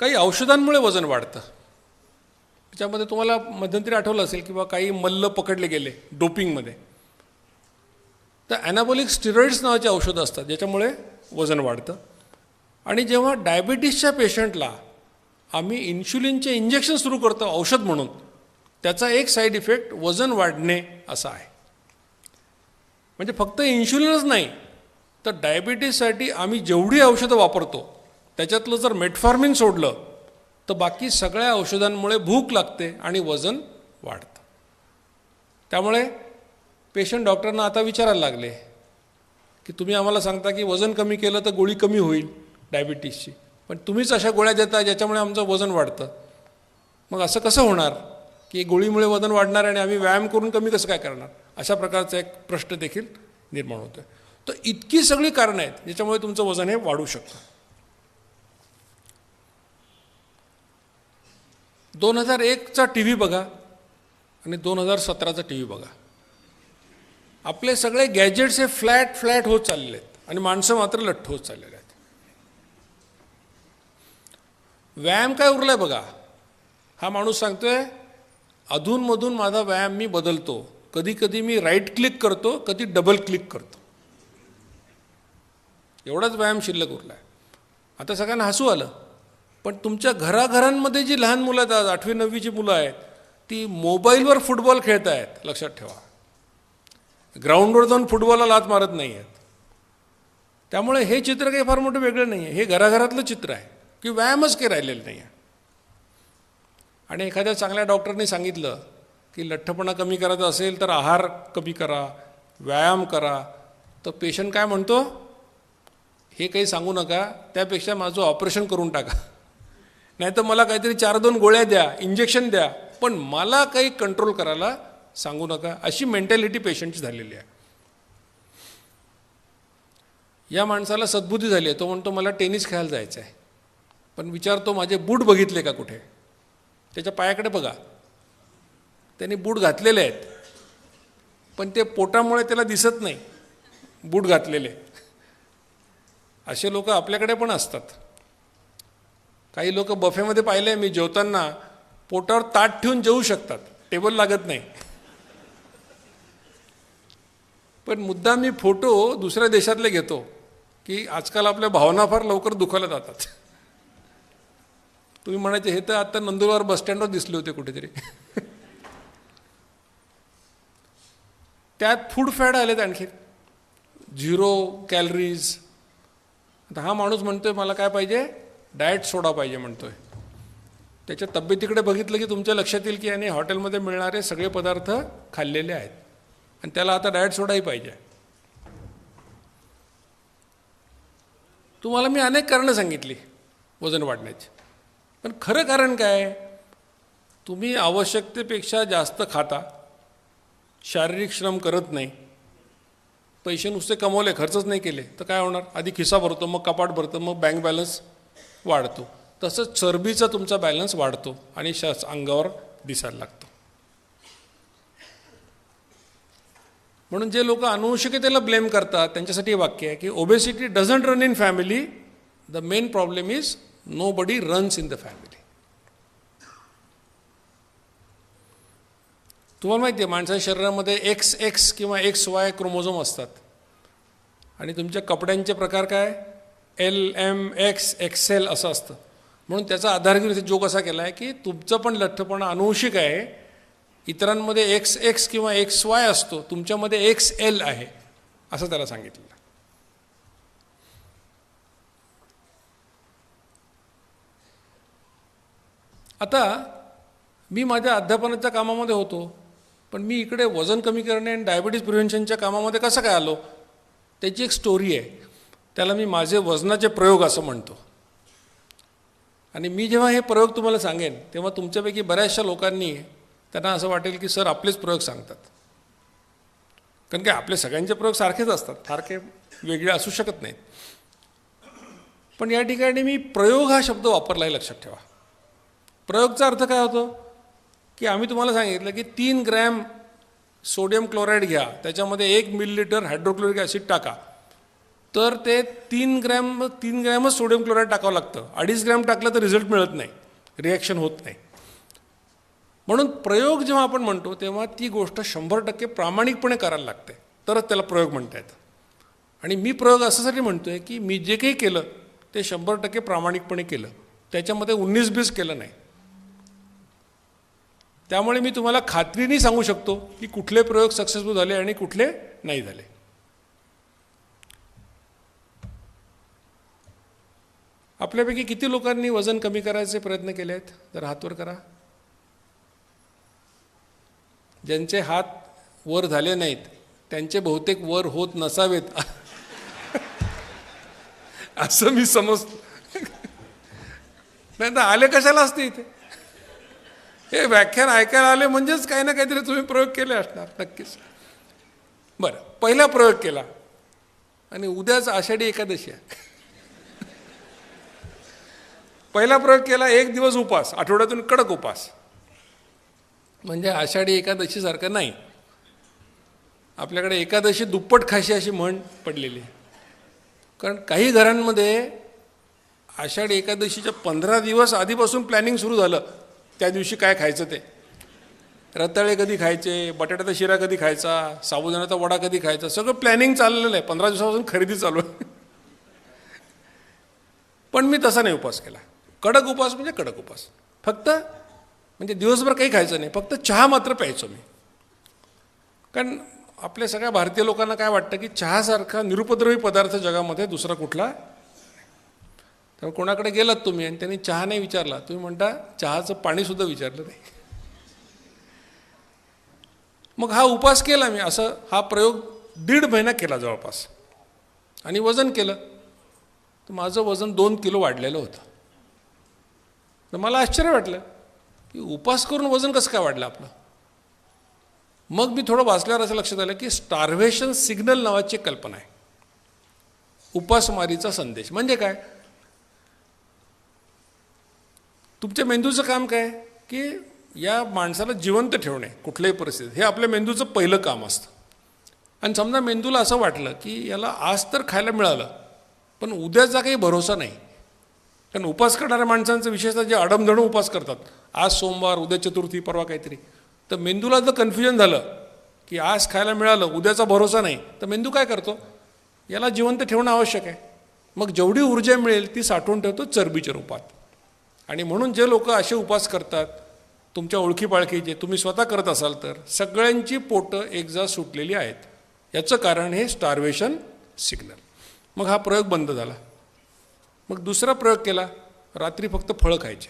काही औषधांमुळे वजन वाढतं. त्याच्यामध्ये तुम्हाला मध्यंतरी आठवलं असेल किंवा काही मल्ल पकडले गेले डोपिंगमध्ये. तर ॲनाबॉलिक स्टिरॉइड्स नावाचे औषधं असतात ज्याच्यामुळे वजन वाढतं. आणि जेव्हा डायबिटीसच्या पेशंटला आम्ही इन्शुलिनचे इंजेक्शन सुरू करतो औषध म्हणून त्याचा एक साईड इफेक्ट वजन वाढणे असा आहे. म्हणजे फक्त इन्शुलिनच नाही तर डायबिटीससाठी आम्ही जेवढी औषधं वापरतो त्याच्यातलं जर मेटफॉर्मिन सोडलं तर बाकी सगळ्या औषधांमुळे भूक लागते आणि वजन वाढतं. त्यामुळे पेशंट डॉक्टरांना आता विचारायला लागले की तुम्ही आम्हाला सांगता की वजन कमी केलं तर गोळी कमी होईल डायबिटीसची पण तुम्हीच अशा गोळ्या देता ज्याच्यामुळे आमचं वजन वाढतं. मग असं कसं होणार? की गोळीमुळे वजन वाढणार आणि आम्ही व्यायाम करून कमी कसं काय करणार? अशा प्रकारचा एक प्रश्न देखील निर्माण होतो तर इतकी सगळी कारणं आहेत ज्याच्यामुळे तुमचं वजन हे वाढू शकतं. दोन हजार एकचा टी व्ही बघा आणि दोन हजार सतराचा टी व्ही बघा. आपले सगळे गॅजेट्स हे फ्लॅट फ्लॅट होत चाललेले आहेत आणि माणसं मात्र लठ्ठ होत चाललेले आहेत. व्यायाम काय उरलाय बघा. हा माणूस सांगतोय अधूनमधून माझा व्यायाम मी बदलतो. कधी कधी मी राईट क्लिक करतो कधी डबल क्लिक करतो. एवढाच व्यायाम शिल्लक उरला आहे आता सगळ्यांना हसू आलं. पण तुमच्या घराघरांमध्ये जी लहान मुलं आहेत आज आठवी नववीची मुलं आहेत ती मोबाईलवर फुटबॉल खेळत आहेत. लक्षात ठेवा. ग्राउंडवर जाऊन फुटबॉलला लात मारत नाही आहेत. त्यामुळे हे चित्र काही फार मोठं वेगळं नाही आहे. हे घराघरातलं चित्र आहे. की व्यायामच काही राहिलेलं नाही आहे. आणि एखाद्या चांगल्या डॉक्टरने सांगितलं की लठ्ठपणा कमी करायचा असेल तर आहार कमी करा व्यायाम करा. तर पेशंट काय म्हणतो? हे काही सांगू नका. त्यापेक्षा माझं ऑपरेशन करून टाका. नाही तर मला काहीतरी चार दोन गोळ्या द्या इंजेक्शन द्या. पण मला काही कंट्रोल करायला सांगू नका. अशी मेंटॅलिटी पेशंटची झालेली आहे. या माणसाला सद्बुद्धी झाली आहे. तो म्हणतो मला टेनिस खेळायला जायचं आहे पण विचारतो माझे बूट बघितले का कुठे? त्याच्या पायाकडे बघा. त्यांनी बूट घातलेले आहेत. पण ते पोटामुळे त्याला दिसत नाही. बूट घातलेले. असे लोक आपल्याकडे पण असतात. काही लोक बफेमध्ये पाहिले मी जेवताना पोटावर ताट ठेवून जेवू शकतात. टेबल लागत नाही. पण मुद्दा मी फोटो दुसऱ्या देशातले घेतो की आजकाल आपल्या भावना फार लवकर दुखावल्या जातात. तुम्ही म्हणायचे हे तर आता नंदुरबार बसस्टँडवर दिसले होते कुठेतरी. त्यात फूड फॅड आलेत आणखी. Zero calories. आता हा माणूस म्हणतोय मला काय पाहिजे? डाएट सोडा पाहिजे म्हणतो आहे त्याच्या तब्येतीकडे बघितलं की तुमच्या लक्षात येईल की याने हॉटेलमध्ये मिळणारे सगळे पदार्थ खाल्लेले आहेत. आणि त्याला आता डाएट सोडाही पाहिजे. तुम्हाला मी अनेक कारणं सांगितली वजन वाढण्याची. पण खरं कारण काय? तुम्ही आवश्यकतेपेक्षा जास्त खाता. शारीरिक श्रम करत नाही. पैसे नुसते कमवले खर्चच नाही केले तर काय होणार? आधी खिसा भरतो मग कपाट भरतो मग बँक बॅलन्स वाढतो. तसंच चरबीचा तुमचा बॅलन्स वाढतो आणि श अंगावर दिसायला लागतो. म्हणून जे लोक अनुवंशिकतेला ब्लेम करतात त्यांच्यासाठी हे वाक्य आहे की obesity doesn't run in family the main problem is nobody runs in the family तुम्हाला माहिती आहे माणसाच्या शरीरामध्ये एक्स एक्स किंवा एक्स वाय क्रोमोझोम असतात. आणि तुमच्या कपड्यांचे प्रकार काय? एल एम एक्स एक्सेल असं असतं. म्हणून त्याचा आधार घेऊन इथे जोग असा केला आहे की तुमचं पण लठ्ठपणा अनुवंशिक आहे. इतरांमध्ये एक्स एक्स किंवा एक्स वाय असतो तुमच्यामध्ये एक्स एल आहे असं त्याला सांगितलं आता मी माझ्या अध्यापनाच्या कामामध्ये होतो पण मी इकडे वजन कमी करणे आणि डायबिटीज प्रिव्हेन्शनच्या कामामध्ये कसं काय आलो त्याची एक स्टोरी आहे. त्याला मी माझे वजनाचे प्रयोग असं म्हणतो. आणि मी जेव्हा हे प्रयोग तुम्हाला सांगेन तेव्हा तुमच्यापैकी बऱ्याचशा लोकांनी त्यांना असं वाटेल की सर आपलेच प्रयोग सांगतात. कारण की आपले सगळ्यांचे प्रयोग सारखेच असतात फार वेगळे असू शकत नाहीत. पण या ठिकाणी मी प्रयोग हा शब्द वापरला आहे लक्षात ठेवा. प्रयोगचा अर्थ काय होतो? की आम्ही तुम्हाला सांगितलं की तीन ग्रॅम सोडियम क्लोराईड घ्या त्याच्यामध्ये एक मिलीलिटर हायड्रोक्लोरिक ॲसिड टाका. तर ते तीन ग्रॅम तीन ग्रॅमच सोडियम क्लोराईड टाकावं लागतं. अडीच ग्रॅम टाकलं तर रिझल्ट मिळत नाही. रिॲक्शन होत नाही. म्हणून प्रयोग जेव्हा आपण म्हणतो तेव्हा ती गोष्ट शंभर टक्के प्रामाणिकपणे करायला लागते. तरच त्याला प्रयोग म्हणता येतं. आणि मी प्रयोग असासाठी आहे की मी जे काही केलं ते शंभर टक्के प्रामाणिकपणे केलं. त्याच्यामध्ये उन्नीस बीस केलं नाही. त्यामुळे मी तुम्हाला खात्रीने सांगू शकतो की कुठले प्रयोग सक्सेसफुल झाले आणि कुठले नाही झाले. आपल्यापैकी किती लोकांनी वजन कमी करायचे प्रयत्न केले आहेत? जर हातवर करा. ज्यांचे हात वर झाले नाहीत त्यांचे बहुतेक वर होत नसावेत. असं मी समजतो नाही तर आले कशाला असते इथे? हे व्याख्यान ऐकायला आले म्हणजेच काही ना काहीतरी तुम्ही प्रयोग केले असणार नक्कीच. बरं पहिला प्रयोग केला. आणि उद्याच आषाढी एकादशी आहे. पहिला प्रयोग केला एक दिवस उपास आठवड्यातून कडक उपास. म्हणजे आषाढी एकादशीसारखं नाही. आपल्याकडे एकादशी दुप्पट खाशी अशी म्हण पडलेली. कारण काही घरांमध्ये आषाढी एकादशीच्या पंधरा दिवस आधीपासून प्लॅनिंग सुरू झालं. त्या दिवशी काय खायचं ते? रताळे कधी खायचे? बटाट्याचा शिरा कधी खायचा? साबुदाण्याचा वडा कधी खायचा? सगळं प्लॅनिंग चाललेलं आहे. पंधरा दिवसापासून खरेदी चालू आहे. पण मी तसा नाही उपवास केला. कडक उपवास म्हणजे कडक उपवास. फक्त म्हणजे दिवसभर काही खायचं नाही फक्त चहा मात्र प्यायचो मी. कारण आपल्या सगळ्या भारतीय लोकांना काय वाटतं की चहासारखा निरुपद्रवी पदार्थ जगामध्ये दुसरा कुठला? तर कोणाकडे गेलात तुम्ही आणि त्यांनी चहा नाही विचारला तुम्ही म्हणता चहाचं पाणीसुद्धा विचारलं नाही. मग हा उपास केला मी असं हा प्रयोग दीड महिना केला जवळपास. आणि वजन केलं. तर माझं वजन दोन किलो वाढलेलं होतं. तर मला आश्चर्य वाटलं की उपास करून वजन कसं काय वाढलं आपलं? मग मी थोडं वाचल्यावर असं लक्षात आलं की स्टार्व्हेशन सिग्नल नावाची एक कल्पना आहे. उपासमारीचा संदेश. म्हणजे काय? तुमच्या मेंदूचं काम काय? की या माणसाला जिवंत ठेवणे कुठल्याही परिस्थितीत. हे आपल्या मेंदूचं पहिलं काम असतं. आणि समजा मेंदूला असं वाटलं की याला आज तर खायला मिळालं पण उद्याचा काही भरोसा नाही. कारण उपास करणाऱ्या माणसांचं विशेषतः जे अडमधडून उपास करतात आज सोमवार उद्या चतुर्थी परवा काहीतरी. तर मेंदूला जर कन्फ्युजन झालं की आज खायला मिळालं उद्याचा भरोसा नाही तर मेंदू काय करतो? याला जिवंत ठेवणं आवश्यक आहे. मग जेवढी ऊर्जा मिळेल ती साठवून ठेवतो चरबीच्या रूपात. आणि म्हणून जे लोक असे उपास करतात तुमच्या ओळखीपाळखीचे तुम्ही स्वतः करत असाल तर सगळ्यांची पोटं एकजा सुटलेली आहेत. याचं कारण हे स्टार्वेशन सिग्नल मग हा प्रयोग बंद झाला. मग दुसरा प्रयोग केला रात्री फक्त फळं खायचे.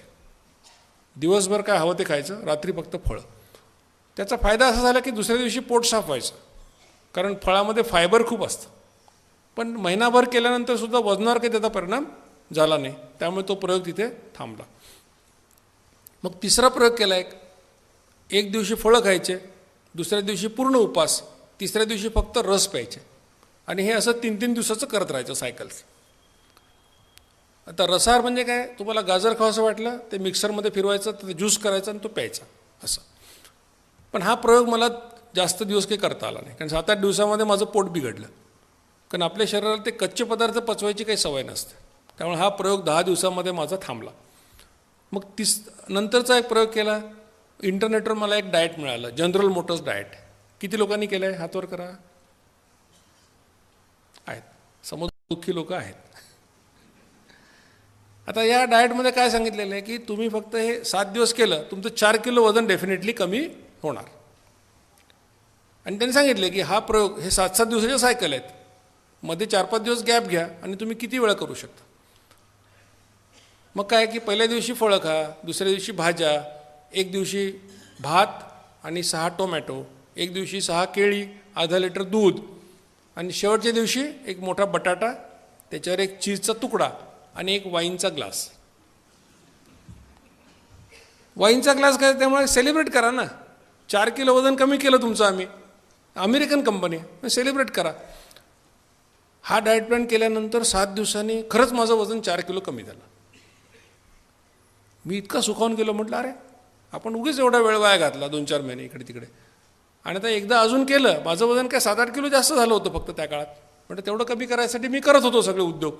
दिवसभर काय हवं ते खायचं रात्री फक्त फळं. त्याचा फायदा असा झाला की दुसऱ्या दिवशी पोट साफ व्हायचं. कारण फळामध्ये फायबर खूप असतं. पण महिनाभर केल्यानंतर सुद्धा वजनावर काही त्याचा परिणाम झाला नाही. त्यामुळे तो प्रयोग तिथे थांबला. मग तिसरा प्रयोग केला एक. एक दिवशी फळं खायचे दुसऱ्या दिवशी पूर्ण उपास तिसऱ्या दिवशी फक्त रस प्यायचे. आणि हे असं तीन तीन दिवसाचं करत राहायचं सायकल्स आता रसाहार म्हणजे काय? तुम्हाला गाजर खावंसं वाटलं ते मिक्सरमध्ये फिरवायचं तर ज्यूस करायचा आणि तो प्यायचा असं. पण हा प्रयोग मला जास्त दिवस काही करता आला नाही. कारण सात आठ दिवसामध्ये माझं पोट बिघडलं. कारण आपल्या शरीराला ते कच्चे पदार्थ पचवायची काही सवय नसते. त्यामुळे हा प्रयोग दहा दिवसामध्ये माझा थांबला. मग तीस नंतरचा एक प्रयोग केला. इंटरनेटवर मला एक डाएट मिळालं. General motors diet. किती लोकांनी केलं आहे हातवर करा. आहेत. समोर दुःखी लोक आहेत. आता या डाएटमध्ये काय सांगितलेलं आहे की तुम्ही फक्त हे सात दिवस केलं तुमचं चार किलो वजन डेफिनेटली कमी होणार. आणि त्यांनी सांगितले की हा प्रयोग हे सात सात दिवसाचे सायकल आहेत. मध्ये चार पाच दिवस गॅप घ्या आणि तुम्ही किती वेळा करू शकता. मग काय की पहिल्या दिवशी फळं खा दुसऱ्या दिवशी भाज्या एक दिवशी भात आणि सहा टोमॅटो एक दिवशी सहा केळी अर्धा लिटर दूध आणि शेवटच्या दिवशी एक मोठा बटाटा त्याच्यावर एक चीजचा तुकडा आणि एक वाईनचा ग्लास. वाईनचा ग्लास काय त्यामुळे सेलिब्रेट करा ना. चार किलो वजन कमी केलं तुमचं आम्ही. अमेरिकन कंपनी सेलिब्रेट करा. हा डाएट प्लॅन केल्यानंतर सात दिवसांनी खरंच माझं वजन चार किलो कमी झालं. मी इतका सुखावून गेलो म्हटलं अरे आपण उगीच एवढा वेळ वाया घातला दोन चार महिने इकडे तिकडे. आणि आता एकदा अजून केलं माझं वजन काय सात आठ किलो जास्त झालं होतं फक्त त्या काळात. म्हणजे तेवढं कमी करायसाठी मी करत होतो सगळे उद्योग.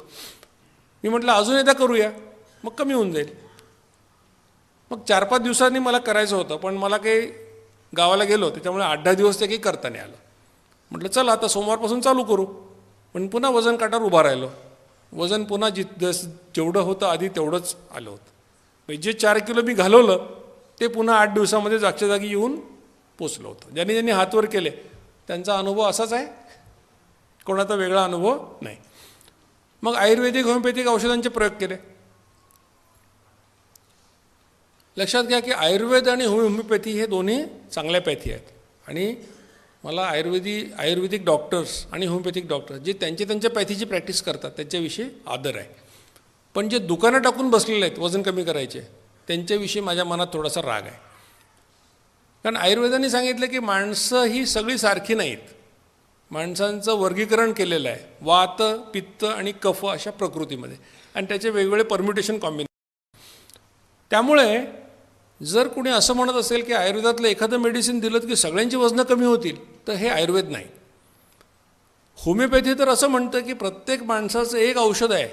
मी म्हटलं अजून एकदा करूया. मग कमी होऊन जाईल. मग चार पाच दिवसांनी मला करायचं होतं पण मला काही गावाला गेलो त्याच्यामुळे आठ दहा दिवस ते काही करता नाही आलं. म्हटलं चला आता सोमवारपासून चालू करू. पण पुन्हा वजन काटावर उभा राहिलो. वजन पुन्हा जि जस जेवढं होतं आधी तेवढंच आलं होतं. म्हणजे जे चार किलो मी घालवलं ते पुन्हा आठ दिवसामध्ये जागच्या जागी येऊन पोचलं होतं. ज्यांनी ज्यांनी हातवर केले त्यांचा अनुभव असाच आहे. कोणाचा वेगळा अनुभव नाही. मग आयुर्वेदिक होमिओपॅथिक औषधांचे प्रयोग केले. लक्षात घ्या की आयुर्वेद आणि होमिओपॅथी हे दोन्ही चांगल्या पॅथी आहेत. आणि मला आयुर्वेदी आयुर्वेदिक डॉक्टर्स आणि होमिओपॅथिक डॉक्टर्स जे त्यांचे त्यांच्या पॅथीची प्रॅक्टिस करतात त्याच्याविषयी आदर आहे. पण जे दुकानं टाकून बसलेले आहेत वजन कमी करायचे त्यांच्याविषयी माझ्या मनात थोडासा राग आहे. कारण आयुर्वेदाने सांगितलं की माणसं ही सगळी सारखी नाहीत. माणसांचं वर्गीकरण केलेलं आहे. वात पित्त आणि कफ अशा प्रकृतीमध्ये. आणि त्याचे वेगवेगळे परम्युटेशन कॉम्बिनेशन त्यामुळे जर कुणी असं म्हणत असेल की आयुर्वेदातलं एखादं मेडिसिन दिलं की सगळ्यांची वजनं कमी होतील तर हे आयुर्वेद नाही. होमिओपॅथी तर असं म्हणतं की प्रत्येक माणसाचं एक औषध आहे.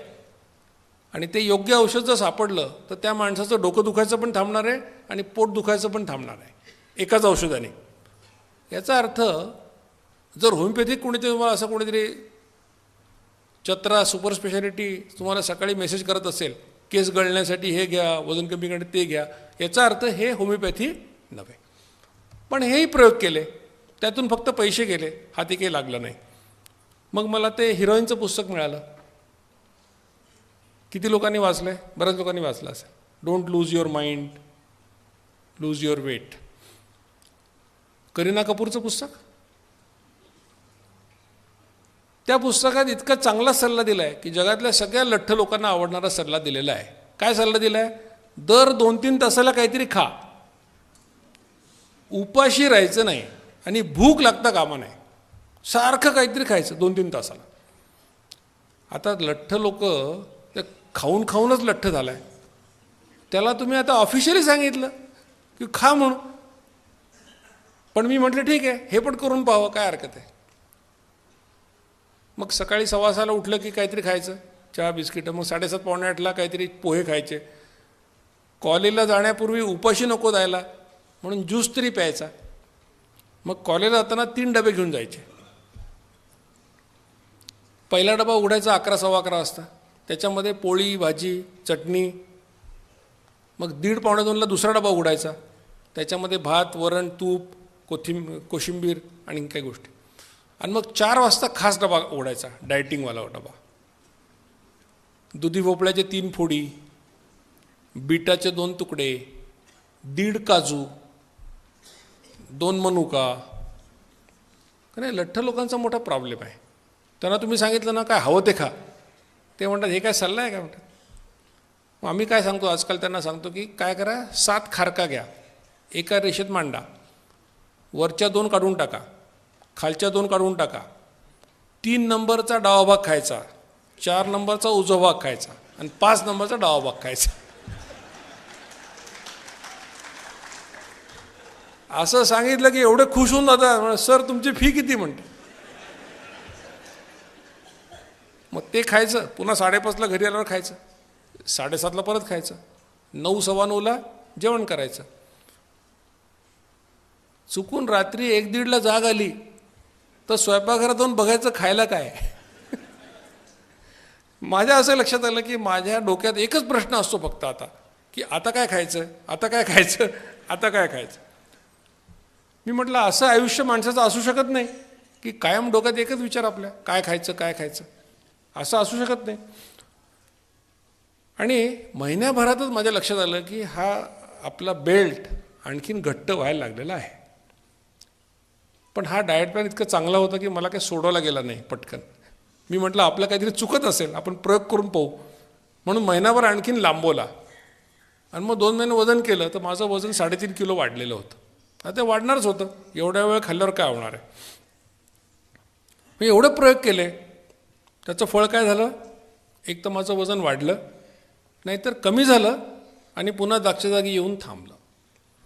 आणि ते योग्य औषध जर सापडलं तर त्या माणसाचं डोकं दुखायचं पण थांबणार आहे आणि पोट दुखायचं पण थांबणार आहे. एकाच औषधाने. याचा अर्थ जर होमिओपॅथिक कोणीतरी तुम्हाला असं कोणीतरी चत्रा सुपर स्पेशालिटी तुम्हाला सकाळी मेसेज करत असेल केस गळण्यासाठी हे घ्या वजन कमी करण्यासाठी ते घ्या याचा अर्थ हे होमिओपॅथी नव्हे. पण हेही प्रयोग केले त्यातून फक्त पैसे गेले हाती काही लागलं नाही. मग मला ते हिरोईनचं पुस्तक मिळालं. किती लोकांनी वाचलं आहे बऱ्याच लोकांनी वाचलं असेल. Don't lose your mind lose your weight Kareena कपूरचं पुस्तक? त्या पुस्तकात इतका चांगला सल्ला दिला आहे की जगातल्या सगळ्या लठ्ठ लोकांना आवडणारा सल्ला दिलेला आहे. काय सल्ला दिला आहे दर दोन तीन तासाला काहीतरी खा. उपाशी राहायचं नाही आणि भूक लागता कामा नाही. सारखं काहीतरी खायचं दोन तीन तासाला. आता लठ्ठ लोक ते खाऊन खाऊनच लठ्ठ झाला आहे त्याला तुम्ही आता ऑफिशियली सांगितलं की खा म्हणून. पण मी म्हटलं ठीक आहे हे पण करून पाहावं काय हरकत आहे? मग सकाळी सव्वासाला उठलं की काहीतरी खायचं चहा बिस्किटं मग साडेसात पावणे आठला काहीतरी पोहे खायचे. कॉलेजला जाण्यापूर्वी उपाशी नको जायला म्हणून ज्यूस तरी प्यायचा. मग कॉलेजला जाताना तीन डबे घेऊन जायचे. पहिला डबा उघडायचा अकरा सव्वा अकरा वाजता. त्याच्यामध्ये पोळी भाजी चटणी. मग दीड पावणे दोनला दुसरा डबा उघडायचा. त्याच्यामध्ये भात वरण तूप कोथिंब कोशिंबीर आणि काही गोष्टी. आणि मग चार वाजता खास डबा ओढायचा डायटिंगवाला डबा. दुधी भोपळ्याचे तीन फोडी बीटाचे दोन तुकडे दीड काजू दोन मनुका. नाही लठ्ठ लोकांचा मोठा प्रॉब्लेम आहे. त्यांना तुम्ही सांगितलं ना काय हवं ते खा. ते म्हणतात हे काय सल्ला आहे का? म्हणतात. मग आम्ही काय सांगतो आजकाल त्यांना सांगतो की काय करा सात खारका घ्या. एका रेषेत मांडा. वरच्या दोन काढून टाका. खालच्या दोन काढून टाका. तीन नंबरचा डावा भाग खायचा चार नंबरचा उजवा भाग खायचा आणि पाच नंबरचा डावा भाग खायचा. असं सांगितलं की एवढे खुश होऊन जातात. सर तुमची फी किती? म्हणते. मग ते खायचं. पुन्हा साडेपाचला घरी आल्यावर खायचं. साडेसातला परत खायचं. नऊ सव्वा नऊला जेवण करायचं. चुकून रात्री एक दीडला जाग आली. तर स्वयंपाकघरात जाऊन बघायचं खायला काय? माझ्या असं लक्षात आलं की माझ्या डोक्यात एकच प्रश्न असतो फक्त आता की आता काय खायचं? आता काय खायचं? आता काय खायचं? मी म्हटलं असं आयुष्य माणसाचं असू शकत नाही की कायम डोक्यात एकच विचार आपल्या काय खायचं काय खायचं? असं असू शकत नाही. आणि महिन्याभरातच माझ्या लक्षात आलं की हा आपला बेल्ट आणखीन घट्ट व्हायला लागलेला आहे. पण हा डाएट प्लॅन इतकं चांगला होता की मला काही सोडवला गेला नाही पटकन. मी म्हटलं आपलं काहीतरी चुकत असेल आपण प्रयोग करून पाहू. म्हणून महिनाभर आणखीन लांबवला. आणि मग दोन महिने वजन केलं तर माझं वजन साडेतीन किलो वाढलेलं होतं. आता ते वाढणारच होतं. एवढ्या वेळ खाल्ल्यावर काय होणार आहे? मी एवढे प्रयोग केले. त्याचं फळ काय झालं? एक तर माझं वजन वाढलं नाहीतर कमी झालं आणि पुन्हा जागच्या जागी येऊन थांबलं.